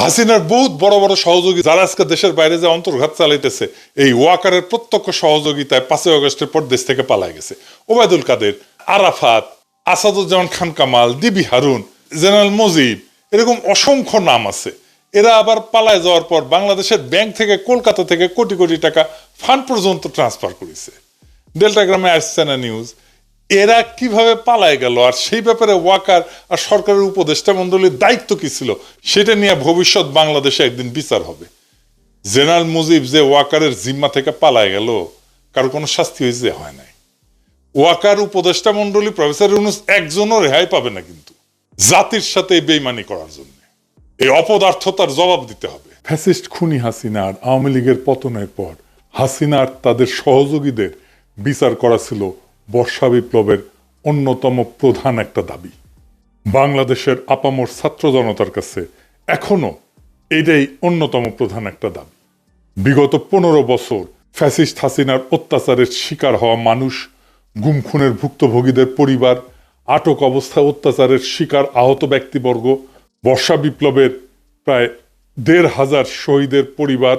হাসিনার বহুত বড় বড় সহযোগী যারা আজকে দেশের বাইরে যে অন্তর্ঘাত চালাইতেছে, এই ওয়াকারের প্রত্যক্ষ সহযোগিতায় পাঁচই আগস্টের পর দেশ থেকে পালায় গেছে। ওবায়দুল কাদের, আরাফাত, আসাদুজ্জামান খান কামাল, ডিবি হারুন, জেনারেল মজিব, এরকম অসংখ্য নাম আছে। এরা আবার পালায় যাওয়ার পর বাংলাদেশের ব্যাংক থেকে কলকাতা থেকে কোটি কোটি টাকা ফান্ড পর্যন্ত ট্রান্সফার করেছে। ডেল্টা গ্রামে আসছে না নিউজ এরা কীভাবে পালায় গেল? আর সেই ব্যাপারে ওয়াকার আর সরকারের উপদেষ্টা মন্ডলীর দায়িত্ব কি ছিল? সেটা নিয়ে ভবিষ্যৎ বাংলাদেশে একদিন বিচার হবে। জেনারেল মুজিব যে ওয়াকারের জিম্মা থেকে পালায় গেল, কারও কোনো শাস্তি হয়েছে, হয় নাই। ওয়াকার উপদেষ্টা মন্ডলী প্রফেসর ইউনুস একজনও রেহাই পাবে না কিন্তু, জাতির সাথে বেইমানি করার জন্য। এই অপদার্থতার জবাব দিতে হবে। ফ্যাসিস্ট খুনি হাসিনার আওয়ামী লীগের পতনের পর হাসিনার তাদের সহযোগীদের বিচার করা ছিল বর্ষা বিপ্লবের অন্যতম প্রধান একটা দাবি। বাংলাদেশের আপামর ছাত্র জনতার কাছে এখনও এটাই অন্যতম প্রধান একটা দাবি। বিগত পনেরো বছর ফ্যাসিস্ট হাসিনার অত্যাচারের শিকার হওয়া মানুষ গুম খুনের ভুক্তভোগীদের পরিবার, আটক অবস্থায় অত্যাচারের শিকার আহত ব্যক্তিবর্গ, বর্ষা বিপ্লবের প্রায় দেড় হাজার শহীদের পরিবার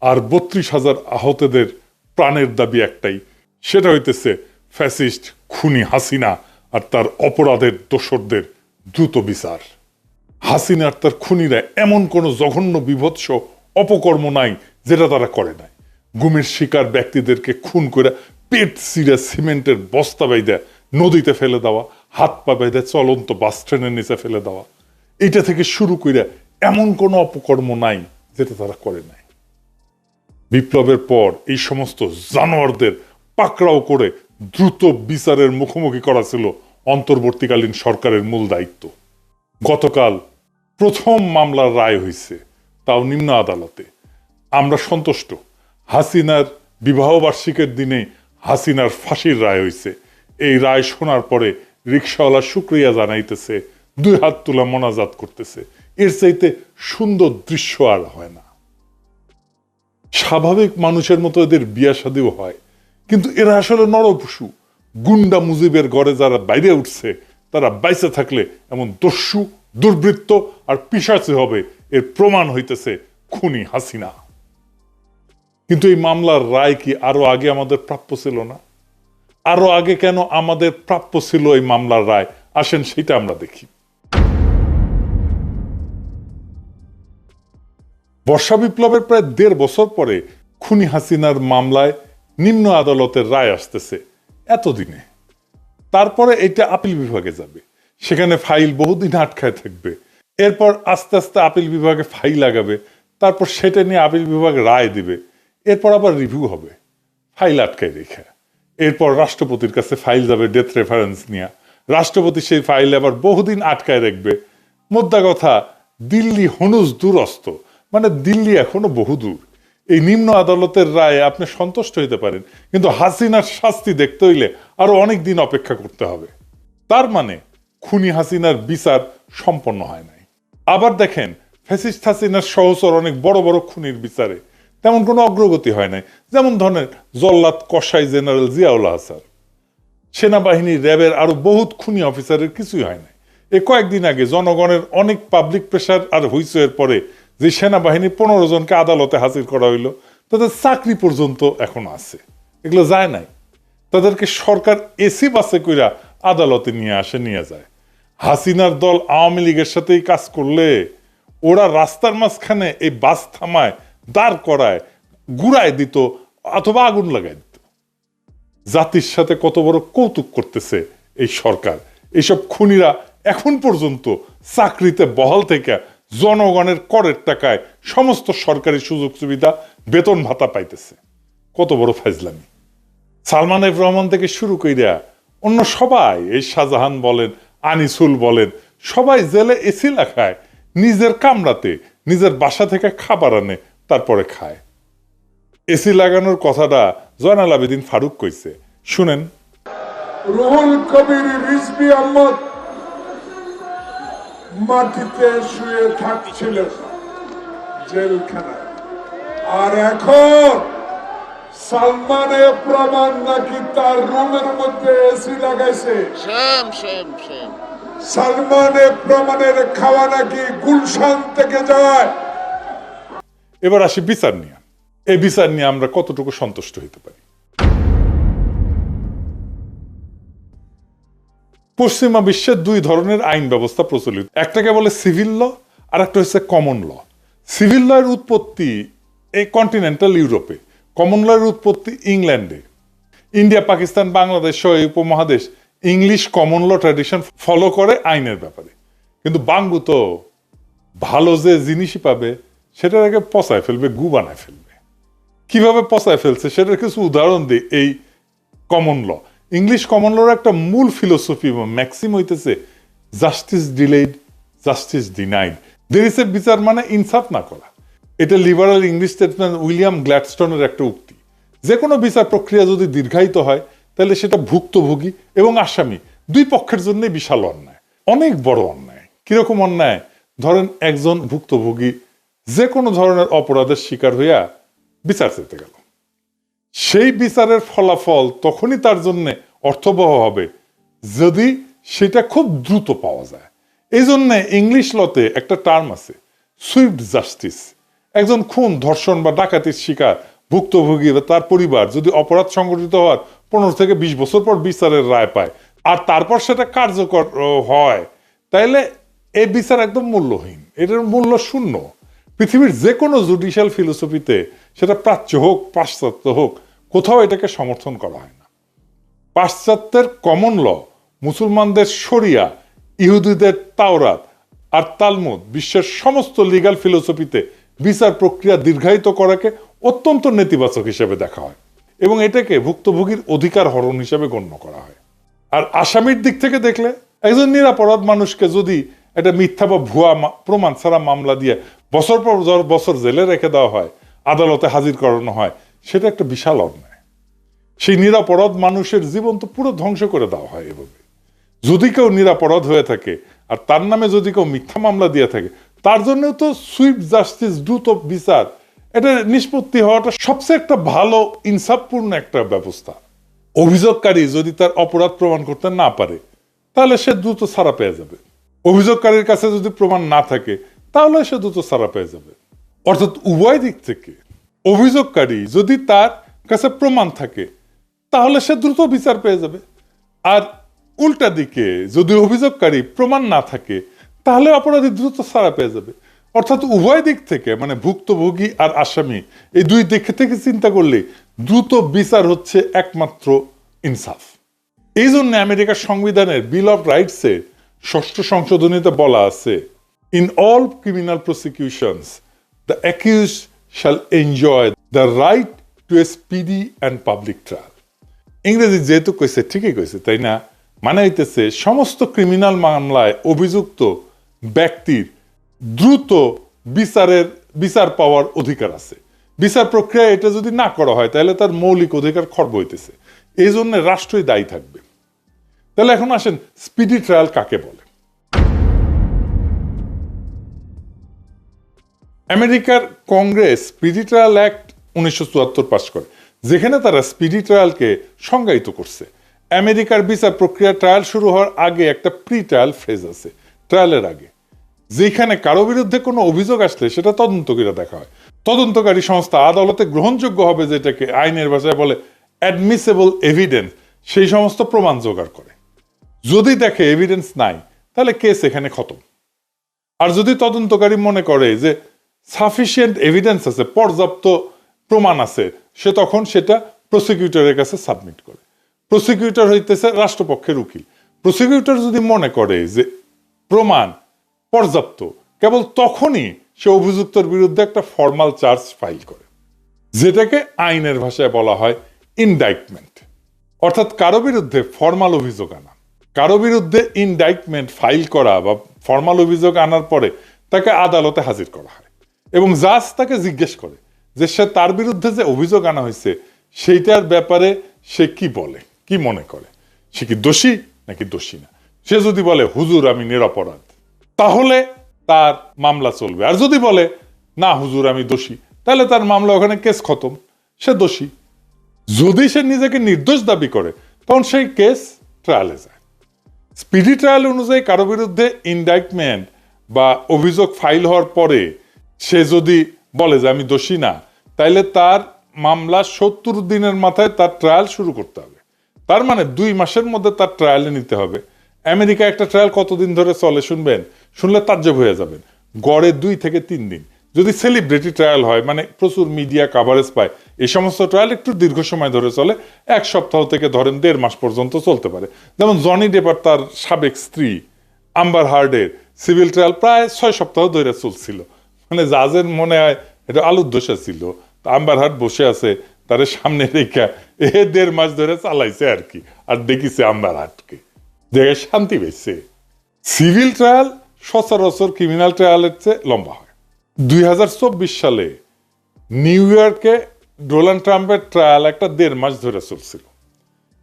আর বত্রিশ হাজার আহতদের প্রাণের দাবি একটাই, সেটা হইতেছে ফ্যাসিস্ট খুনি হাসিনা আর তার অপরাধের দোসরদের দ্রুত বিচার। হাসিনা আর তার খুনিরা এমন কোনো জঘন্য বিভৎস অপকর্ম নাই যেটা তারা করে নাই। গুমের শিকার ব্যক্তিদেরকে খুন করে পেট সিরা সিমেন্টের বস্তা বাইদা নদীতে ফেলে দেওয়া, হাত পা বেঁধে চলন্ত বাস ট্রেনের নিচে ফেলে দেওয়া। এটা থেকে শুরু করে এমন কোনো অপকর্ম নাই যেটা তারা করে নাই। বিপ্লবের পর এই সমস্ত জানোয়ারদের পাকড়াও করে দ্রুত বিচারের মুখোমুখি করা ছিল অন্তর্বর্তীকালীন সরকারের মূল দায়িত্ব। গতকাল প্রথম মামলার রায় হয়েছে তাও নিম্ন আদালতে। আমরা সন্তুষ্ট, হাসিনার বিবাহবার্ষিকের দিনে হাসিনার ফাঁসির রায় হয়েছে। এই রায় শোনার পরে রিক্সাওয়ালা শুক্রিয়া জানাইতেছে, দুই হাত তুলা মোনাজাত করতেছে। এর চাইতে সুন্দর দৃশ্য আর হয় না। স্বাভাবিক মানুষের মতো এদের বিয়া শাদিও হয়। কিন্তু এরা আসলে নরপশু গুন্ডা মুজিবের ঘরে যারা বাইরে উঠছে, তারা বাইসে থাকলে এমন দস্যু, দুর্বৃত্ত আর পিসাচে হবে, এর প্রমাণ হইতেছে খুনি হাসিনা। কিন্তু এই মামলার রায় কি আরও আগে আমাদের প্রাপ্য ছিল না? আরও আগে কেন আমাদের প্রাপ্য ছিল এই মামলার রায়? আসেন সেটা আমরা দেখি। বর্ষা বিপ্লবের প্রায় দেড় বছর পরে খুনি হাসিনার মামলায় নিম্ন আদালতের রায় আসতেছে, এতদিনে। তারপরে এটা আপিল বিভাগে যাবে। সেখানে ফাইল বহুদিন আটকায় থাকবে। এরপর আস্তে আস্তে আপিল বিভাগে ফাইল লাগাবে। তারপর সেটা নিয়ে আপিল বিভাগ রায় দিবে। এরপর আবার রিভিউ হবে। ফাইল আটকায় রেখে। এরপর রাষ্ট্রপতির কাছে ফাইল যাবে ডেথ রেফারেন্স নিয়ে। রাষ্ট্রপতি সেই ফাইল আবার বহুদিন আটকায় রাখবে। মোদ্দা কথা, দিল্লি হনুজ দূরস্থ মানে দিল্লি এখনও বহু দূর এই নিম্ন আদালতের রায়ে আপনি সন্তুষ্ট হইতে পারেন। কিন্তু হাসিনার শাস্তি দেখতে হইলে আরও অনেক দিন অপেক্ষা করতে হবে। তার মানে খুনি হাসিনার বিচার সম্পন্ন হয় নাই। আবার দেখেন, ফ্যাসিস্ট হাসিনার সহচর অনেক বড় বড় খুনির বিচারে তেমন কোনো অগ্রগতি হয় নাই। যেমন ধরনের জল্লাদ কসাই জেনারেল জিয়াউল হাসান। সেনাবাহিনী র্যাবের আরও বহুত খুনি অফিসারের কিছুই হয় নাই। এ কয়েকদিন আগে জনগণের অনেক পাবলিক প্রেশার আর হুইসের পরে যে সেনাবাহিনী পনেরো জনকে আদালতে হাজির করা হইল, তাদের চাকরি পর্যন্ত এখন আছে। এগুলো যায় নাই। তাদেরকে সরকার এসি বাসে কইরা আদালতে নিয়ে আসে, নিয়ে যায়। হাসিনার দল আওয়ামী লীগের সাথেই কাজ করলে ওরা রাস্তার মাঝখানে এই বাস থামায়, দাঁড় করায় গুড়ায় দিত অথবা আগুন লাগাই দিত। জাতির সাথে কত বড় কৌতুক করতেছে এই সরকার। এইসব খুনিরা এখন পর্যন্ত চাকরিতে বহাল থেকে জনগণের করের টাকায় সমস্ত সরকারি সুযোগ সুবিধা বেতন ভাতা পাইতেছে। কত বড় ফাইজলামি সালমান এফ রহমান থেকে শুরু কইরা অন্য সবাই, এই শাহজাহান বলেন, আনিসুল বলেন, সবাই জেলে এসি লেখায় নিজের কামরাতে, নিজের বাসা থেকে খাবার আনে, তারপরে খায়। এসি লাগানোর কথাটা জয়নাল আবেদিন ফারুক কইছে। শুনেন। রুহুল কবির রিজবি আহমদ মাটিতে শুয়ে থাকছিলেন জেলখানায়। আর এখন সালমানে প্রমাণ নাকি তার রুমের মধ্যে এসি লাগাইছে। Shame, shame, shame. সালমানে প্রমাণের খাওয়া নাকি গুলশান থেকে যায়। এবার আসি বিচার নিয়ে। এই বিচার নিয়ে আমরা কতটুকু সন্তুষ্ট হইতে পারি? পশ্চিমা বিশ্বের দুই ধরনের আইন ব্যবস্থা প্রচলিত। একটাকে বলে সিভিল ল আর একটা হচ্ছে কমন ল। সিভিল ল এর উৎপত্তি এই কন্টিনেন্টাল ইউরোপে কমন লয়ের উৎপত্তি ইংল্যান্ডে। ইন্ডিয়া, পাকিস্তান, বাংলাদেশ সহ এই উপমহাদেশ English common law tradition follow করে আইনের ব্যাপারে। কিন্তু বাঙ্গু তো ভালো যে জিনিসই পাবে, সেটার আগে পচায় ফেলবে, গু বানায় ফেলবে। কীভাবে পচায় ফেলছে, সেটার কিছু উদাহরণ দিই এই কমন ল। ইংলিশ কমন লর একটা মূল ফিলোসফি ম্যাক্সিম হইতেছে জাস্টিস ডিলেড জাস্টিস ডিনাইড দের ইস বিচার মানে ইনসাফ না করা। এটা লিবারাল ইংলিশ স্টেটসম্যান উইলিয়াম গ্ল্যাডস্টোনের একটা উক্তি। যে কোনো বিচার প্রক্রিয়া যদি দীর্ঘায়িত হয়, তাহলে সেটা ভুক্তভোগী এবং আসামি দুই পক্ষের জন্যই বিশাল অন্যায়, অনেক বড় অন্যায়। কীরকম অন্যায়? ধরেন একজন ভুক্তভোগী যে কোনো ধরনের অপরাধের শিকার হইয়া বিচার চেতে গেল। সেই বিচারের ফলাফল তখনই তার জন্য অর্থবহ হবে, যদি সেটা খুব দ্রুত পাওয়া যায়। এই জন্যে ইংলিশ লতে একটা টার্ম আছে, সুইফট জাস্টিস। একজন খুন, ধর্ষণ বা ডাকাতির শিকার, ভুক্তভোগী বা তার পরিবার যদি অপরাধ সংঘটিত হওয়ার পনেরো থেকে বিশ বছর পর বিচারের রায় পায় আর তারপর সেটা কার্যকর হয়, তাইলে এই বিচার একদম মূল্যহীন। এটার মূল্য শূন্য। পৃথিবীর যে কোনো জুডিশিয়াল ফিলোসফিতে সেটা প্রাচ্য হোক, পাশ্চাত্য হোক, কোথাও এটাকে সমর্থন করা হয় না। পাশ্চাত্যের কমন ল মুসলমানদের শরিয়া, ইহুদিদের তাওরাত আর তালমুদ বিশ্বের সমস্ত লিগাল ফিলোসফিতে বিচার প্রক্রিয়া দীর্ঘায়িত করাকে অত্যন্ত নেতিবাচক হিসেবে দেখা হয় এবং এটাকে ভুক্তভোগীর অধিকার হরণ হিসেবে গণ্য করা হয়। আর আসামির দিক থেকে দেখলে, একজন নিরাপরাধ মানুষকে যদি একটা মিথ্যা বা ভুয়া প্রমাণ ছাড়া মামলা দিয়ে বছর পর বছর জেলে রেখে দেওয়া হয় আদালতে হাজির করানো হয়, সেটা একটা বিশাল অন্যায়। সেই নিরাপরাধ মানুষের জীবন তো পুরো ধ্বংস করে দেওয়া হয় এভাবে। যদি কেউ নিরাপরাধ হয়ে থাকে, আর তার নামে যদি কেউ মিথ্যা মামলা দিয়ে থাকে, তার জন্য তো সুইফট জাস্টিস দ্রুত বিচার, এটা নিষ্পত্তি হওয়াটা সবচেয়ে একটা ভালো, ইনসাফপূর্ণ একটা ব্যবস্থা। অভিযোগকারী যদি তার অপরাধ প্রমাণ করতে না পারে, তাহলে সে দ্রুত ছাড়া পেয়ে যাবে। অভিযোগকারীর কাছে যদি প্রমাণ না থাকে, তাহলে সে দ্রুত ছাড়া পেয়ে যাবে। অর্থাৎ উভয় দিক থেকে। অভিযোগকারী যদি তার কাছে প্রমাণ থাকে, তাহলে সে দ্রুত বিচার পেয়ে যাবে। আর উল্টা দিকে যদি অভিযোগকারী প্রমাণ না থাকে, তাহলে অপরাধী দ্রুত ছাড়া পেয়ে যাবে। অর্থাৎ উভয় দিক থেকে মানে ভুক্তভোগী আর আসামি, এই দুই দিক থেকে চিন্তা করলে দ্রুত বিচার হচ্ছে একমাত্র ইনসাফ। এই জন্য আমেরিকার সংবিধানের বিল অফ রাইটসে ষষ্ঠ সংশোধনীতে বলা আছে in all criminal prosecutions the accused shall enjoy the right to a speedy and public trial ইংরেজি যেহেতু কইছে, ঠিকই কইছে, তাই না? মানে হইতেছে, সমস্ত ক্রিমিনাল মামলায় অভিযুক্ত ব্যক্তির দ্রুত বিচারের, বিচার পাওয়ার অধিকার আছে। বিচার প্রক্রিয়া এটা যদি না করা হয়, তাহলে তার মৌলিক অধিকার খর্ব হইতেছে। এই জন্য রাষ্ট্রই দায়ী থাকবে। তাহলে এখন আসেন স্পিডি ট্রায়াল কাকে বলে? আমেরিকার কংগ্রেস স্পিডি ট্রায়াল অ্যাক্ট উনিশশো চুয়াত্তর পাশ করে, যেখানে তারা স্পিডি ট্রায়ালকে সংজ্ঞায়িত করছে। আমেরিকার বিচার প্রক্রিয়া ট্রায়াল শুরু হওয়ার আগে একটা প্রি ট্রায়াল ফেজ আছে, ট্রায়ালের আগে, যেখানে কারও বিরুদ্ধে কোনো অভিযোগ আসলে সেটা তদন্ত করে দেখা হয়। তদন্তকারী সংস্থা আদালতে গ্রহণযোগ্য হবে যেটাকে আইনের ভাষায় বলে অ্যাডমিসেবল এভিডেন্স সেই সমস্ত প্রমাণ জোগাড় করে। যদি দেখে এভিডেন্স নাই, তাহলে কেস এখানে খতম। আর যদি তদন্তকারী মনে করে যে সাফিসিয়েন্ট এভিডেন্স আছে, পর্যাপ্ত প্রমাণ আছে, সে তখন সেটা প্রসিকিউটরের কাছে সাবমিট করে। প্রসিকিউটর হইতেছে রাষ্ট্রপক্ষের উকিল। প্রসিকিউটর যদি মনে করে যে প্রমাণ পর্যাপ্ত, কেবল তখনই সে অভিযুক্তর বিরুদ্ধে একটা ফর্মাল চার্জ ফাইল করে, যেটাকে আইনের ভাষায় বলা হয় ইনডাইটমেন্ট অর্থাৎ কারও বিরুদ্ধে ফর্মাল অভিযোগ আনা, কারও বিরুদ্ধে ইনডাইটমেন্ট ফাইল করা বা ফর্মাল অভিযোগ আনার পরে তাকে আদালতে হাজির করা এবং জাজ তাকে জিজ্ঞেস করে যে সে তার বিরুদ্ধে যে অভিযোগ আনা হয়েছে, সেইটার ব্যাপারে সে কি বলে, কি মনে করে? সে কি দোষী নাকি দোষী না? সে যদি বলে, হুজুর, আমি নিরপরাধ। তাহলে তার মামলা চলবে। আর যদি বলে, না, হুজুর, আমি দোষী, তাহলে তার মামলা ওখানে কেস খতম, সে দোষী। যদি সে নিজেকে নির্দোষ দাবি করে, তখন সেই কেস ট্রায়ালে যায়। স্পিডি ট্রায়াল অনুযায়ী কারও বিরুদ্ধে ইনডাইটমেন্ট বা অভিযোগ ফাইল হওয়ার পরে সে যদি বলে যে আমি দোষী না, তাইলে তার মামলা সত্তর দিনের মাথায় তার ট্রায়াল শুরু করতে হবে। তার মানে দুই মাসের মধ্যে তার ট্রায়ালে নিতে হবে। আমেরিকা একটা ট্রায়াল কতদিন ধরে চলে শুনবেন? শুনলে তাজ্জব হয়ে যাবেন। গড়ে দুই থেকে তিন দিন। যদি সেলিব্রিটি ট্রায়াল হয় মানে প্রচুর মিডিয়া কাভারেজ পায়, এই সমস্ত ট্রায়াল একটু দীর্ঘ সময় ধরে চলে, এক সপ্তাহ থেকে ধরেন দেড় মাস পর্যন্ত চলতে পারে। যেমন জনি ডেপার, তার সাবেক স্ত্রী, আম্বার হার্ডের সিভিল ট্রায়াল প্রায় ছয় সপ্তাহ ধরে চলছিল। মানে জাজের মনে হয় এটা আলুর দোষা ছিল। আম্বার হার্ড বসে আছে, তার সামনে রেখা, এ দেড় মাস ধরে চালাইছে আর কি, আর দেখিছে আম্বার হাটকে। দেখে শান্তি পেয়েছে সিভিল ট্রায়াল সচরাচর ক্রিমিনাল ট্রায়ালের চেয়ে লম্বা হয়। দুই হাজার চব্বিশ সালে নিউ ইয়র্কে ডোনাল্ড ট্রাম্পের ট্রায়াল একটা দেড় মাস ধরে চলছিল।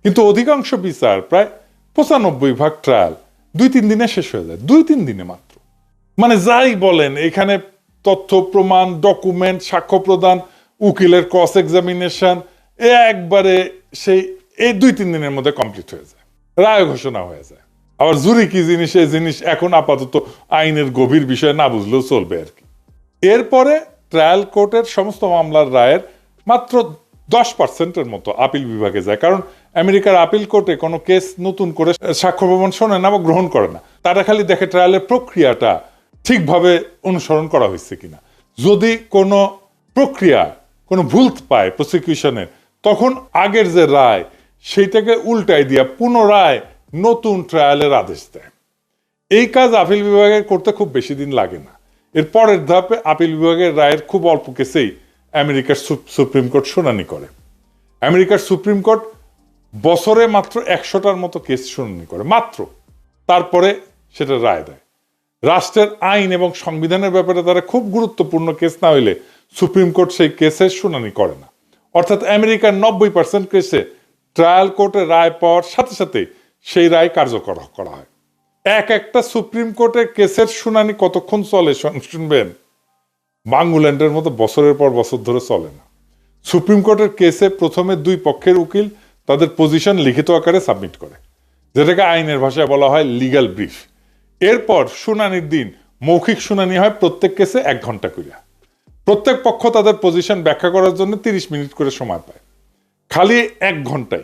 কিন্তু অধিকাংশ বিচার প্রায় পঁচানব্বই ভাগ ট্রায়াল দুই তিন দিনে শেষ হয়ে যায়, দুই তিন দিনে মাত্র। মানে যাই বলেন, এখানে তথ্য প্রমাণ ডকুমেন্ট সাক্ষ্য প্রদান উকিলের ক্রস এক্সামিনেশন একবারে সেই এই দুই, তিন দিনের মধ্যে কমপ্লিট হয়ে যায়। রায় ঘোষণা হয়ে যায়। আবার জুরি কি জিনিস এই জিনিস এখন আপাতত আইনের গভীর বিষয় না বুঝলেও চলবে আর কি। এরপরে ট্রায়াল কোর্টের সমস্ত মামলার রায়ের মাত্র দশ পার্সেন্টের মতো আপিল বিভাগে যায়। কারণ আমেরিকার আপিল কোর্টে কোনো কেস নতুন করে সাক্ষ্য প্রমাণ শোনে না বা গ্রহণ করে না। তারা খালি দেখে ট্রায়ালের প্রক্রিয়াটা ঠিকভাবে অনুসরণ করা হয়েছে কিনা। যদি কোনো প্রক্রিয়া, কোনো ভুল পায় প্রসিকিউশনের তখন আগের যে রায়, সেইটাকে উল্টাই দিয়া পুনরায় নতুন ট্রায়ালের আদেশ দেয়। এই কাজ আপিল বিভাগের করতে খুব বেশি দিন লাগে না। এর পরের ধাপে আপিল বিভাগের রায়ের খুব অল্প কেসেই আমেরিকার সুপ্রিম কোর্ট শুনানি করে। আমেরিকার সুপ্রিম কোর্ট বছরে মাত্র একশোটার মতো কেস শুনানি করে। মাত্র। তারপরে সেটা রায় দেয়। রাষ্ট্রের আইন এবং সংবিধানের ব্যাপারে তারা খুব গুরুত্বপূর্ণ কেস না হইলে সুপ্রিম কোর্ট সেই কেসের শুনানি করে না। অর্থাৎ আমেরিকার নব্বই পার্সেন্ট কেসে ট্রায়াল কোর্টে রায় পাওয়ার সাথে সাথে সেই রায় কার্যকর করা হয়। এক একটা সুপ্রিম কোর্টের কেসের শুনানি কতক্ষণ চলে শুন- শুনবেন? বাংলাল্যান্ডের মতো বছরের পর বছর ধরে চলে না। সুপ্রিম কোর্টের কেসে প্রথমে দুই পক্ষের উকিল তাদের পজিশন লিখিত আকারে সাবমিট করে, যেটাকে আইনের ভাষায় বলা হয় লিগ্যাল ব্রিফ এরপর শুনানির দিন, মৌখিক শুনানি হয় প্রত্যেক কেসে এক ঘণ্টা করে প্রত্যেক পক্ষ তাদের পজিশন ব্যাখ্যা করার জন্য তিরিশ মিনিট করে সময় পায়। খালি এক ঘন্টায়।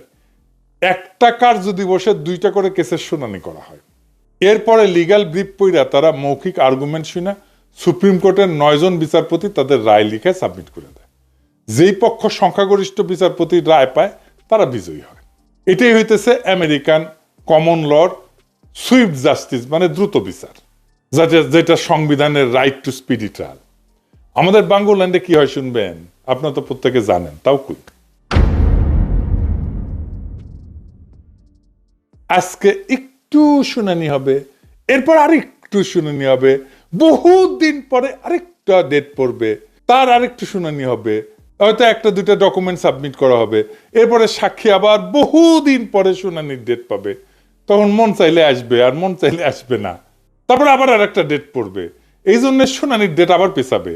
একটা কার্য দিবসে দুইটা করে কেসের শুনানি করা হয়। এরপরে লিগ্যাল ব্রিফ পইরা তারা মৌখিক আর্গুমেন্ট শুনে সুপ্রিম কোর্টের নয়জন বিচারপতি তাদের রায় লিখে সাবমিট করে দেয়। যেই পক্ষ সংখ্যাগরিষ্ঠ বিচারপতির রায় পায়, তারা বিজয়ী হয়। এটাই হইতেছে আমেরিকান কমন লর সুইফট জাস্টিস মানে দ্রুত বিচার, যেটা যেটা সংবিধানের রাইট টু স্পিডি ট্রায়াল আমাদের বাংলাল্যান্ডে কি হয় শুনবেন? আপনারা তো প্রত্যেকে জানেন, তাও কই? আজকে একটু শুনানি হবে, এরপর আরেকটু শুনানি হবে, বহুত দিন পরে আরেকটা ডেট পড়বে, তার আরেকটু শুনানি হবে, হয়তো একটা দুইটা ডকুমেন্ট সাবমিট করা হবে, এরপরে সাক্ষী আবার বহুদিন পরে শুনানির ডেট পাবে। তখন মন চাইলে আসবে, আর মন চাইলে আসবে না। তারপরে আবার আর একটা ডেট পড়বে। এই জন্য শুনানির ডেট আবার পেছাবে।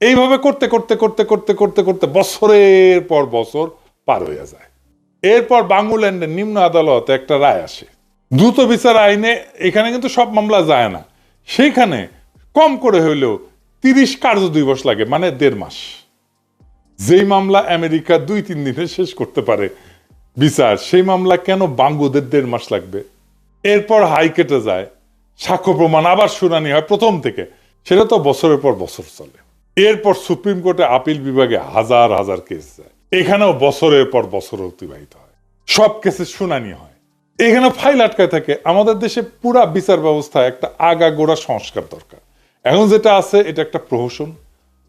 এইভাবে করতে করতে করতে করতে করতে করতে বছরের পর বছর পার হয়ে যায়। এরপর বাংলাল্যান্ডের নিম্ন আদালতে একটা রায় আসে। দ্রুত বিচার আইনে এখানে কিন্তু সব মামলা যায় না। সেইখানে কম করে হইলেও তিরিশ কার্য দিবস লাগে মানে দেড় মাস। যেই মামলা আমেরিকা দুই, তিন দিনে শেষ করতে পারে বিচার, সেই মামলা কেন বাঙ্গুদের দেড় মাস লাগবে? এরপর হাইকোর্টে যায়, সাক্ষ্য প্রমাণ আবার শুনানি হয় প্রথম থেকে। সেটা তো বছরের পর বছর চলে। এরপর সুপ্রিম কোর্টে আপিল বিভাগে হাজার হাজার কেস যায়। এখানেও বছরের পর বছর অতিবাহিত হয়। সব কেসে শুনানি হয়। এখানে ফাইল আটকায় থাকে, আমাদের দেশে পুরা বিচার ব্যবস্থায় একটা আগাগোড়া সংস্কার দরকার। এখন যেটা আছে, এটা একটা প্রহসন।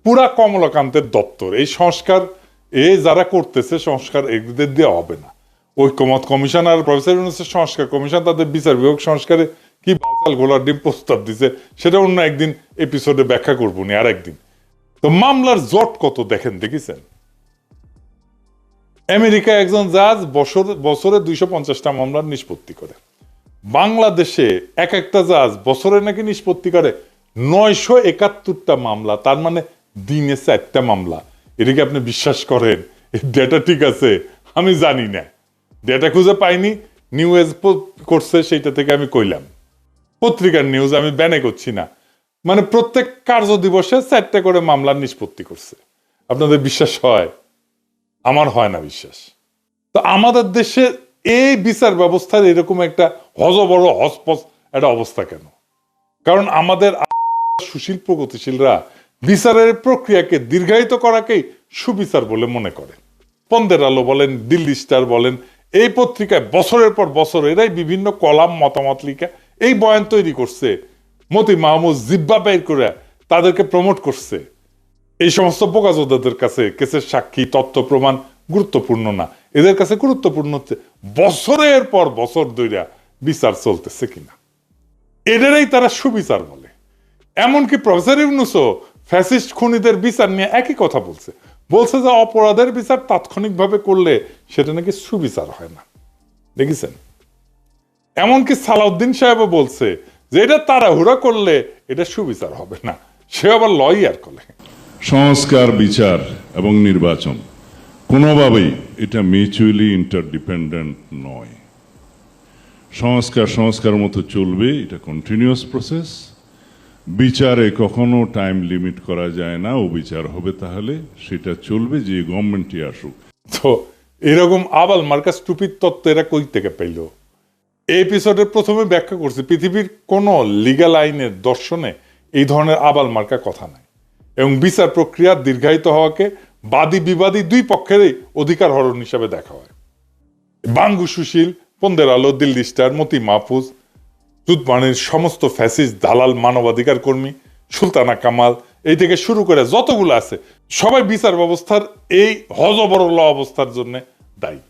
পুরা কমলাকান্তের দপ্তর, এই সংস্কার এ যারা করতেছে, সংস্কার এদের দেওয়া হবে না। ঐক্যমত কমিশন আর প্রফেসর ইউনুসের সংস্কার কমিশন, তাদের বিচার বিভাগ সংস্কারে কি বাচাল গোলার ডিম প্রস্তাব দিছে, সেটা অন্য একদিন এপিসোডে ব্যাখ্যা করব নি, আর একদিন। তো মামলার জট কত দেখেন, দেখেছেন? আমেরিকা একজন জাজ বছর, বছরে দুইশো পঞ্চাশটা মামলার নিষ্পত্তি করে। বাংলাদেশে এক একটা জাজ বছরে নাকি নিষ্পত্তি করে নয়শো একাত্তরটা মামলা, তার মানে দিনে চারটা মামলা। এটা কি আপনি বিশ্বাস করেন? এই ডেটা ঠিক আছে? আমি জানি না। ডেটা খুঁজে পাইনি নিউজ করছে সেইটা থেকে আমি কইলাম। পত্রিকার নিউজ আমি ব্যানে করছি না। মানে প্রত্যেক কার্য দিবসে চারটে করে মামলার নিষ্পত্তি করছে। আপনাদের বিশ্বাস হয়? আমার হয় না বিশ্বাস। তো আমাদের দেশে এই বিচার ব্যবস্থার এরকম একটা হজবড় হসপস একটা অবস্থা কেন? কারণ আমাদের সুশীল প্রগতিশীলরা বিচারের প্রক্রিয়াকে দীর্ঘায়িত করাকেই সুবিচার বলে মনে করে পন্দের আলো বলেন, দিল্লি স্টার বলেন এই পত্রিকায় বছরের পর বছর এরাই বিভিন্ন কলাম, মতামত লিখে এই বয়ান তৈরি করছে। মতি মাহমুদ জিব্বা বের করে তাদেরকে প্রমোট করছে। এই সমস্ত বোকাজোদাদের কাছে কেসের সাক্ষী, তথ্য, প্রমাণ গুরুত্বপূর্ণ না। এদের কাছে গুরুত্বপূর্ণ হচ্ছে বছরের পর বছর ধইরা বিচার চলতেছে কিনা। এদেরই তারা সুবিচার বলে। এমনকি প্রফেসর ইউনুসও ফ্যাসিস্ট খুনিদের বিচার নিয়ে একই কথা বলছে। বলছে যে অপরাধের বিচার তাৎক্ষণিকভাবে করলে সেটা নাকি সুবিচার হয় না। দেখেছেন? এমনকি সালাউদ্দিন সাহেবও বলছে যে এটা তাড়াহুড়া করলে এটা সুবিচার হবে না। সে আবার লয়ার করে সংস্কার, বিচার এবং নির্বাচন, কোনোভাবেই এটা মিউচুয়ালি ইন্টারডিপেন্ডেন্ট নয়। সংস্কার সংস্কার মতো চলবে, এটা কন্টিনিউয়াস প্রসেস বিচারে কখনো টাইম লিমিট করা যায় না ও বিচার হবে তাহলে সেটা চলবে যে গভর্নমেন্টই আসুক। তো এরকম আবাল মার্কাস টুপির তত্ত্ব এরা কই থেকে পেল? এপিসোডের প্রথমে ব্যাখ্যা করছি, পৃথিবীর কোন লিগ্যাল আইনের দর্শনে এই ধরনের আবাল মার্কা কথা নাই। এবং বিচার প্রক্রিয়া দীর্ঘায়িত হওয়াকে বাদী বিবাদী দুই পক্ষেরই অধিকার হরণ হিসাবে দেখা হয়। বাঙ্গু সুশীল পন্দের আলো, দিল্লি স্টার, মতি মাহফুজ জুতমানের সমস্ত ফ্যাসিস দালাল মানবাধিকার কর্মী, সুলতানা কামাল, এই থেকে শুরু করে যতগুলো আছে, সবাই বিচার ব্যবস্থার এই হজবরল অবস্থার জন্য দায়ী।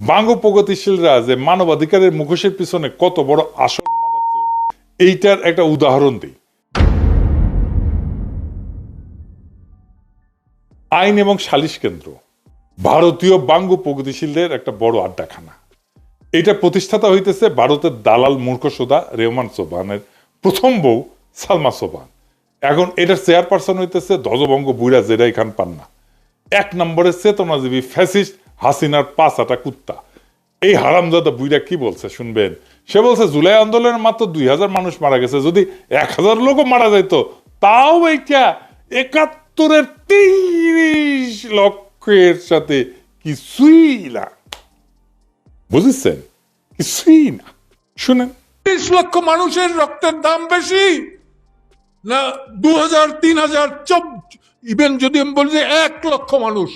বাঙ্গ প্রগতিশীলরা যে মানবাধিকারের মুখোশের পিছনে কত বড় আসল এইটার একটা উদাহরণ দিই। আইন এবং সালিশ কেন্দ্র, ভারতীয় বাঙ্গ প্রগতিশীলদের একটা বড় আড্ডাখানা। এটা প্রতিষ্ঠাতা হইতেছে ভারতের দালাল মূর্খ মূর্খসোদা রেহমান সোবানের প্রথম বউ সালমা সোবান এখন এটার চেয়ারপারসন হইতেছে ধ্বজবঙ্গ বুইরা জেরাই খান পান্না। এক নম্বরে চেতনাজীবী ফ্যাসিস্ট হাসিনার পাঁচ আটা কুত্তা। এই হারামজাদা বুইরা কি বলছে শুনবেন? সে বলছে, জুলাই আন্দোলনের মাত্র দুই হাজার মানুষ মারা গেছে, যদি এক হাজার লোকও মারা যাইতো, তাও এইটা একাত্তরের তিরিশ লক্ষের সাথে কিছুই না। বুঝেছেন? কিছুই না। শুনেন। তিরিশ লক্ষ মানুষের রক্তের দাম বেশি? না দু হাজার তিন হাজার ইভেন যদি আমি বলি যে এক লক্ষ মানুষ।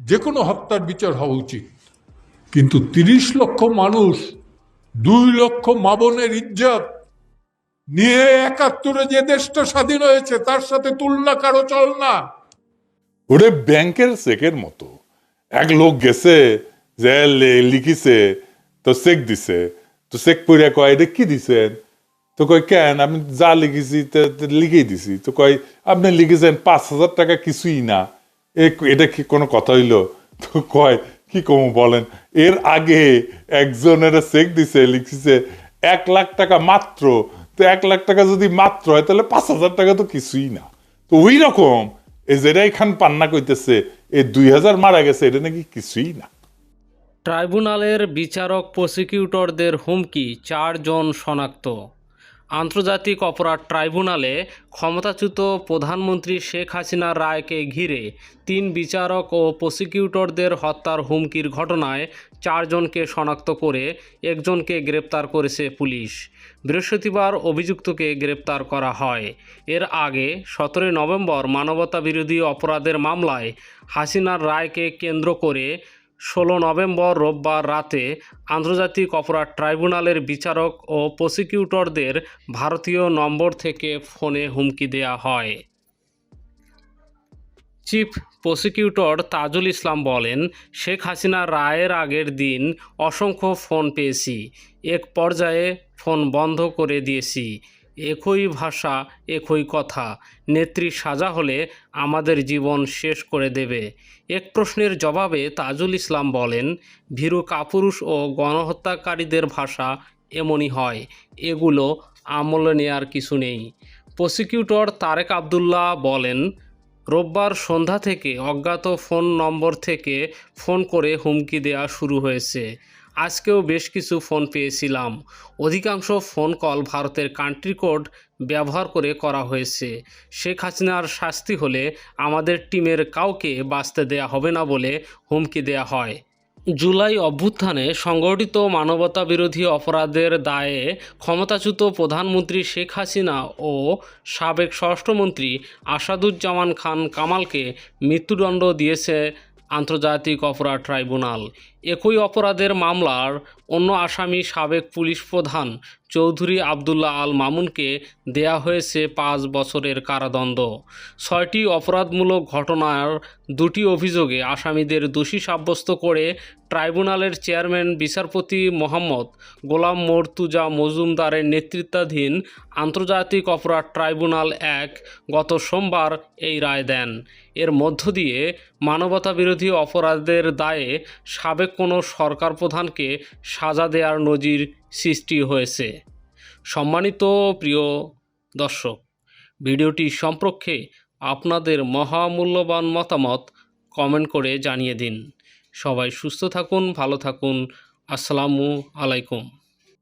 যে কোনো হত্যার বিচার হওয়া উচিত। কিন্তু তিরিশ লক্ষ মানুষ দুই লক্ষ মাবনের ইজ্জত নিয়ে একাত্তরে যে দেশটা স্বাধীন হয়েছে তার সাথে তুলনা কারও চল না। ওরে ব্যাংকের চেকের মতো। এক লোক গেছে যে লিখিছে, তো চেক দিছে। তো চেক পড়িয়া কয়, এটা কি দিছেন? তো কয়, কেন? আমি যা লিখেছি লিখেই দিছি। তো কয়, আপনি লিখেছেন পাঁচ হাজার টাকা কিছুই না। এ- এটা কি কোনো কথা হইল? তো কয়, কি কম বলেন? এর আগে একজনের চেক দিছে, লিখছে এক লাখ টাকা মাত্র। তো এক লাখ টাকা যদি মাত্র হয়, তাহলে পাঁচ হাজার টাকা তো কিছুই না। তো ওই রকম এই যেটা খান পান্না কইতেছে, এই দুই হাজার মারা গেছে, এটা নাকি কিছুই না। ট্রাইব্যুনালের বিচারক প্রসিকিউটরদের হুমকি, চারজন শনাক্ত। আন্তর্জাতিক অপরাধ ট্রাইব্যুনালে ক্ষমতাচ্যুত প্রধানমন্ত্রী শেখ হাসিনার রায়কে ঘিরে তিন বিচারক ও প্রসিকিউটরদের হত্যার হুমকির ঘটনায় চারজনকে শনাক্ত করে একজনকে গ্রেপ্তার করেছে পুলিশ। বৃহস্পতিবার অভিযুক্তকে গ্রেপ্তার করা হয়। এর আগে সতেরোই নভেম্বর মানবতা বিরোধী অপরাধের মামলায় হাসিনার রায়কে কেন্দ্র করে ষোলো নভেম্বর রোববার রাতে আন্তর্জাতিক অপরাধ ট্রাইব্যুনালের বিচারক ও প্রসিকিউটরদের ভারতীয় নম্বর থেকে ফোনে হুমকি দেয়া হয়। চিফ প্রসিকিউটর তাজুল ইসলাম বলেন, শেখ হাসিনা রায়ের আগের দিন অসংখ্য ফোন পেয়েছি। এক পর্যায়ে ফোন বন্ধ করে দিয়েছি। একই ভাষা, একই কথা। নেত্রী সাজা হলে আমাদের জীবন শেষ করে দেবে। এক প্রশ্নের জবাবে তাজুল ইসলাম বলেন, ভীরু কাপুরুষ ও গণহত্যাকারীদের ভাষা এমনই হয়। এগুলো আমলে নেয়ার কিছু নেই। প্রসিকিউটর তারেক আবদুল্লাহ বলেন রোববার সন্ধ্যা থেকে অজ্ঞাত ফোন নম্বর থেকে ফোন করে হুমকি দেয়া শুরু হয়েছে। আজকেও বেশ কিছু ফোন পেয়েছিলাম। অধিকাংশ ফোন কল ভারতের কান্ট্রি কোড ব্যবহার করে করা হয়েছে। শেখ হাসিনার শাস্তি হলে আমাদের টিমের কাউকে বাঁচতে দেয়া হবে না বলে হুমকি দেয়া হয়। জুলাই অভ্যুত্থানে সংগঠিত মানবতা বিরোধী অপরাধের দায়ে ক্ষমতাচ্যুত প্রধানমন্ত্রী শেখ হাসিনা ও সাবেক স্বরাষ্ট্রমন্ত্রী আসাদুজ্জামান খান কামালকে মৃত্যুদণ্ড দিয়েছে আন্তর্জাতিক অপরাধ ট্রাইব্যুনাল। একই অপরাধের মামলার অন্য আসামি সাবেক পুলিশ প্রধান চৌধুরী আবদুল্লাহ আল মামুনকে দেয়া হয়েছে পাঁচ বছরের কারাদণ্ড। ছয়টি অপরাধমূলক ঘটনার দুটি অভিযোগে আসামিদের দোষী সাব্যস্ত করে ট্রাইব্যুনালের চেয়ারম্যান বিচারপতি মোহাম্মদ গোলাম মর্তুজা মজুমদারের নেতৃত্বাধীন আন্তর্জাতিক অপরাধ ট্রাইব্যুনাল এক গত সোমবার এই রায় দেন। এর মধ্য দিয়ে মানবতা বিরোধী অপরাধের দায়ে সাবেক কোনো সরকার প্রধানকে সাজা দেওয়ার নজির সৃষ্টি হয়েছে। সম্মানিত প্রিয় দর্শক, ভিডিওটি সম্পর্কে আপনাদের মহামূল্যবান মতামত কমেন্ট করে জানিয়ে দিন। সবাই সুস্থ থাকুন, ভালো থাকুন। আসসালামু আলাইকুম।